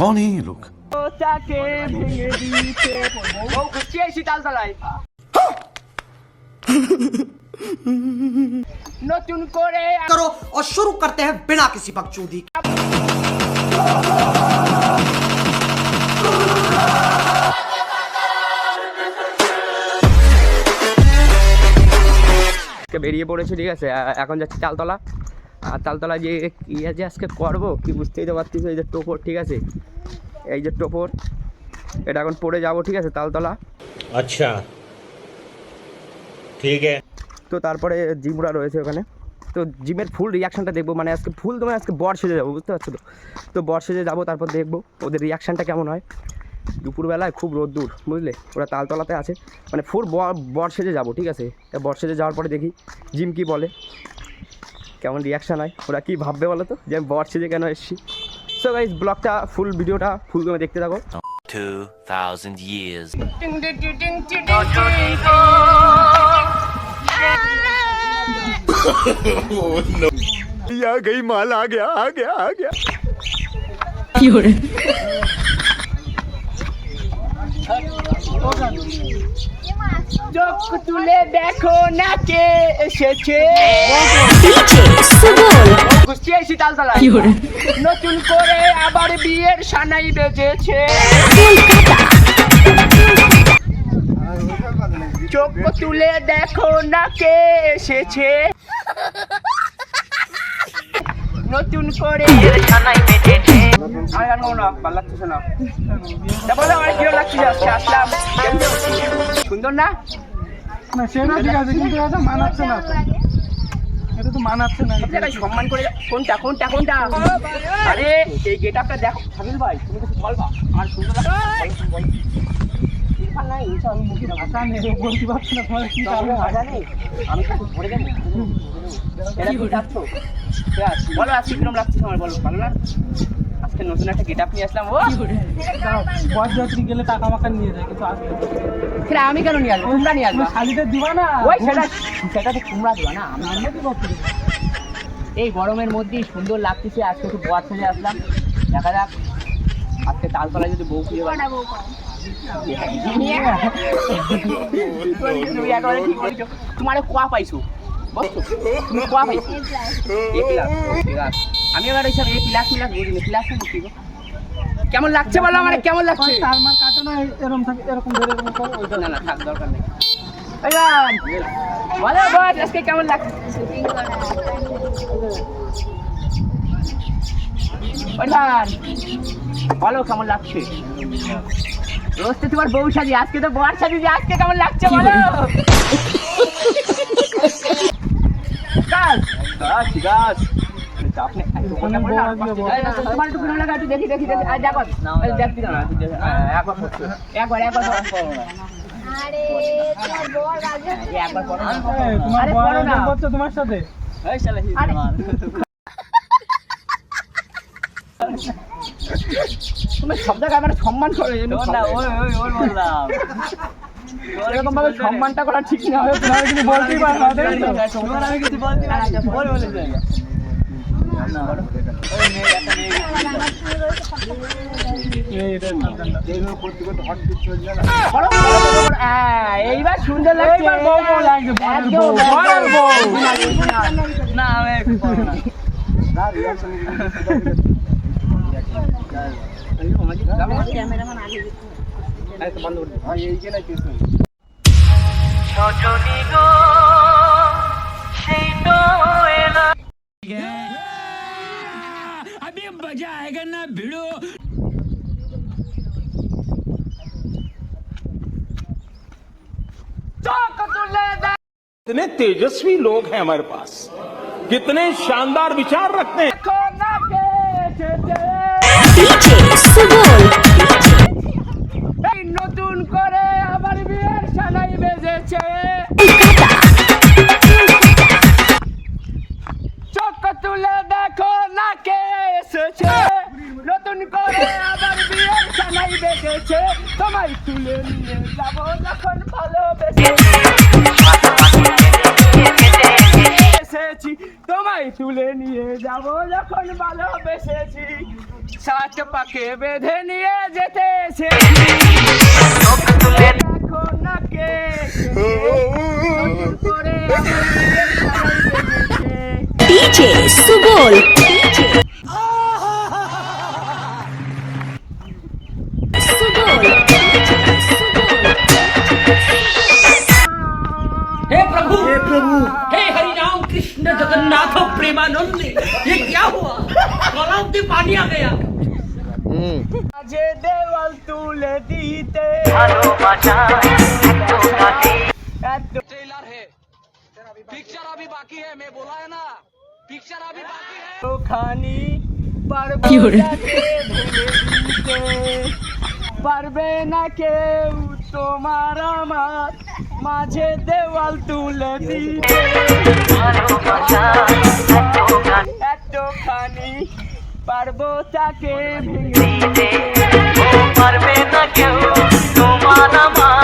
कौन है ये लोग তাকে ভেঙে দিতে ও খুঁজছি এসি তালতলায় নতুন করে करो और शुरू करते हैं बिना किसी बकचोदी के আজকে বেরিয়ে পড়েছি ঠিক আছে আ- এখন যাচ্ছি তালতলা আর তালতলা যে কী আছে আজকে করব কি বুঝতেই তো পারছিস এই যে টোপর ঠিক আছে? এই যে টোপর এটা এখন পড়ে যাব ঠিক আছে তালতলা? আচ্ছা। ঠিক আছে। তো তারপরে জিমরা রয়েছে ওখানে। তো জিমের ফুল রিয়াকশানটা দেখব মানে আজকে ফুল তোমার আজকে বর সেজে যাব বুঝতে পারছ তো? তো বর সেজে যাব তারপর দেখব ওদের রিয়াকশানটা কেমন হয়। দুপুরবেলায় খুব রোদ্দুর বুঝলে? ওরা তালতলাতে আছে। মানে ফুল বর সেজে যাব ঠিক আছে? বর সেজে যাওয়ার পরে দেখি জিম কি বলে। কেমন রিয়াকশান হয়? ওরা কি ভাববে বলো তো? যে আমি বর সেজে কেন এসেছি? সো গাইজ ব্লগটা ফুল ভিডিওটা ফুল তুমি দেখতে থাকো। 2,000 years. চোখ তুলে দেখো না কে এসেছে। এসি তালতলা নতুন করে আবার বিয়ের সানাই বেজেছে। চোখ তুলে দেখো না কে এসেছে। নতুন করে আমি আর না ভালো লাগতেছে না। তা বলো আমার কিরম লাগছে আজকে? আসলাম। সুন্দর না? না সেটা ঠিক আছে কিন্তু এটা মানাচ্ছে না। এটা তো মানাচ্ছে না জায়গায় সম্মান করে কোনটা কোনটা কোনটা? আরে এই গেট আপটা দেখো ভাই তুমি কিছু বলবা? আর সুন্দর লাগছে আমি দেবো। দেবো যাচ্ছ বলো আজকে কিরম লাগছে তোমার? বলো ভালো না? আজকে নতুন একটা গেট আপ নিয়ে আসলাম ও। বরযাত্রী গেলে টাকা মাকা নিয়ে যায় কিন্তু সেটা আমি কেন নিয়ে আসব? তোমরা নিয়ে আসব। শালিদের দিবা না ওই সেটা সেটা তো তোমরা দিবা না আমি আমরা কি করতে এই গরমের মধ্যেই সুন্দর লাগতেছে আজকে একটু বর ছেড়ে আসলাম। দেখা যাক আজকে তালতলায় যদি বউ খুঁজে পাই। তোমার কোয়া পাইছো তুমি কোয়া পাইছো আমি এবার এইসব এ প্লাস প্লাস বুঝিনি প্লাস বুঝছি কেমন লাগছে বলো আমার কেমন লাগছে না এরকম থাকে না না দরকার নেই বলো বল কেমন লাগছে ভাইজান বলো কেমন লাগছে? রোজ তো তোমার বউ সাজি আজকে তো বর সাজি আজকে কেমন লাগছে বলো? ঠিক আছে দেখি দেখি দেখি। একবার। একবার তোমার সাথে? তুমি সব জায়গায় আমার সম্মান করো এরকম ভাবে সম্মানটা করা ঠিক না আরে, তোমার কিছু বলতেই পারো না আমি কিছু বলতে এই, না। হ্যাঁ, এইবার সুন্দর লাগছে। না अभी मज़ा आएगा ना भिड़ो इतने तेजस्वी लोग हैं हमारे पास। कितने शानदार विचार रखते हैं। এই নতুন করে আবার বিয়ের সানাই বেজেছে। চোখ তুলে দেখো না কে এসেছে। নতুন করে আবার বিয়ের সানাই বেজেছে। তোমায় তুলে নিয়ে যাব যখন ভালোবেসে। এসেছি, তোমায় তুলে নিয়ে যাব যখন ভালোবেসেছি। সাত পাকে বেঁধে নিয়ে যেতে। DJ. Subol. प्रेमानंद ये क्या हुआ गलाव से पानी आ गया মাঝে দেওয়াল তুলে দিতে এত ट्रेलर है पिक्चर अभी बाकी है मैं बोला है ना पिक्चर अभी बाकी है খানি পারবে না কেউ ভেঙে দিতে পারবে না কেউ তোমার আমার মাঝে দেওয়াল তুলে দিতে তাকে ভেঙে দিতে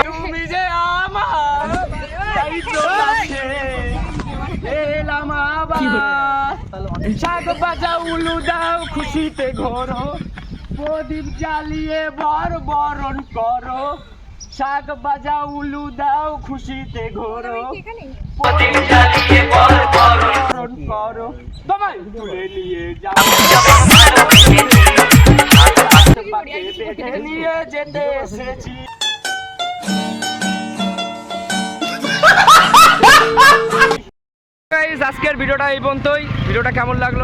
তুমি যে আমার, তাই তো কাছে এলাম আবার। শাক বাজা উলু দাও, খুশিতে ঘোরো। প্রদীপ জ্বালিয়ে বর বরণ করো। শাক বাজা উলু দাও খুশিতে ঘোরো। প্রদীপ জ্বালিয়ে বরণ করো। তোমায় তুলে নিয়ে যাও। নিয়ে যেতে এসেছি। আজকের ভিডিওটা এই পর্যন্তই। ভিডিওটা কেমন লাগল?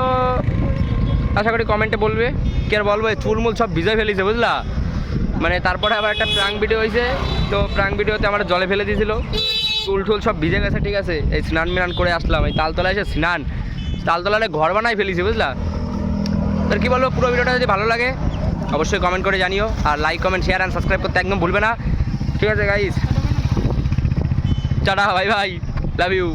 আশা করি কমেন্টে বলবে। কি আর বলব চুলমুল সব ভিজে ফেলিছে বুঝলা? মানে তারপরে আবার একটা প্রাং ভিডিও হয়েছে তো প্রাং ভিডিওতে আমার জলে ফেলে দিয়েছিল চুল টুল সব ভিজে গেছে, ঠিক আছে? এই স্নান মিনান করে আসলাম, এই তালতলা এসে স্নান। তালতলায় ঘর বানাই ফেলিছি, বুঝলা? তার কি বলব, পুরো ভিডিওটা যদি ভালো লাগে, অবশ্যই কমেন্ট করে জানিও। আর like comment share and subscribe করতে একদম ভুলবে না। ঠিক আছে guys tata bye bye love you